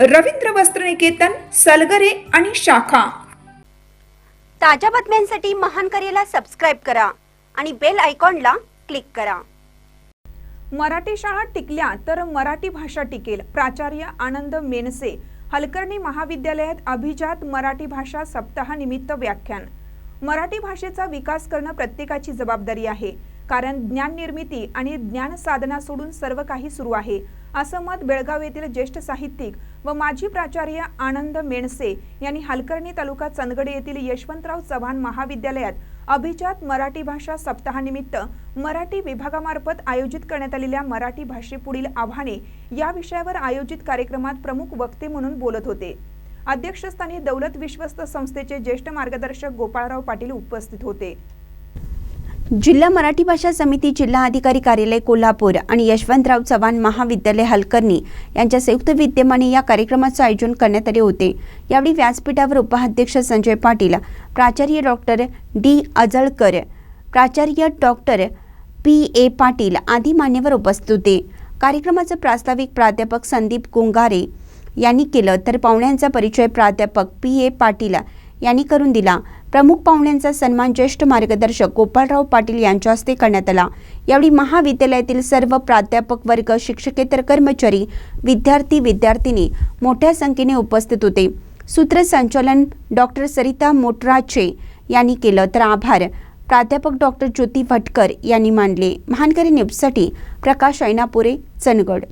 रवींद्र वस्त्रनिकेतन सलगरे आणि शाखा. ताज्या बातम्यांसाठी महान करेला सबस्क्राईब करा आणि बेल आयकॉनला क्लिक करा. मराठी शाळा टिकल्या तर मराठी भाषा टिकेल. प्राचार्य आनंद मेनसे हलकर्णी महाविद्यालयात अभिजात मराठी भाषा सप्ताहानिमित्त व्याख्यान. मराठी भाषेचा विकास करणं प्रत्येकाची जबाबदारी आहे. कारण ज्ञान निर्मिती आणि ज्ञान साधना सोडून सर्व काही सुरू आहे. असं मत बेळगाव येथील ज्येष्ठ साहित्यिक व माजी प्राचार्य आनंद मेणसे यांनी हलकर्णी तालुका चंदगड येथील यशवंतराव चव्हाण महाविद्यालयात अभिजात मराठी भाषा सप्ताहानिमित्त मराठी विभागामार्फत आयोजित करण्यात आलेल्या मराठी भाषेपुढील आव्हाने या विषयावर आयोजित कार्यक्रमात प्रमुख वक्ते म्हणून बोलत होते. अध्यक्षस्थानी दौलत विश्वस्त संस्थेचे ज्येष्ठ मार्गदर्शक गोपाळराव पाटील उपस्थित होते. जिल्हा मराठी भाषा समिती जिल्हा अधिकारी कार्यालय कोल्हापूर आणि यशवंतराव चव्हाण महाविद्यालय हलकर्णी यांच्या संयुक्त विद्यमाने या कार्यक्रमाचं आयोजन करण्यात आले होते. यावेळी व्यासपीठावर उपाध्यक्ष संजय पाटील प्राचार्य डॉक्टर डी अजळकर प्राचार्य डॉक्टर पी ए पाटील आदी मान्यवर उपस्थित होते. कार्यक्रमाचं प्रास्ताविक प्राध्यापक संदीप गुंगारे यांनी केलं तर पाहुण्यांचा परिचय प्राध्यापक पी ए पाटील यांनी करून दिला. प्रमुख पाहुण्यांचा सन्मान ज्येष्ठ मार्गदर्शक गोपाळराव पाटील यांच्या हस्ते करण्यात आला. यावेळी महाविद्यालयातील सर्व प्राध्यापक वर्ग शिक्षकेतर कर्मचारी विद्यार्थी विद्यार्थिनी मोठ्या संख्येने उपस्थित होते. सूत्रसंचालन डॉक्टर सरिता मोटराचे यांनी केलं तर आभार. प्राध्यापक डॉक्टर ज्योती भटकर यांनी मानले. महानकरी न्यूजसाठी प्रकाश ऐनापुरे चंदगड.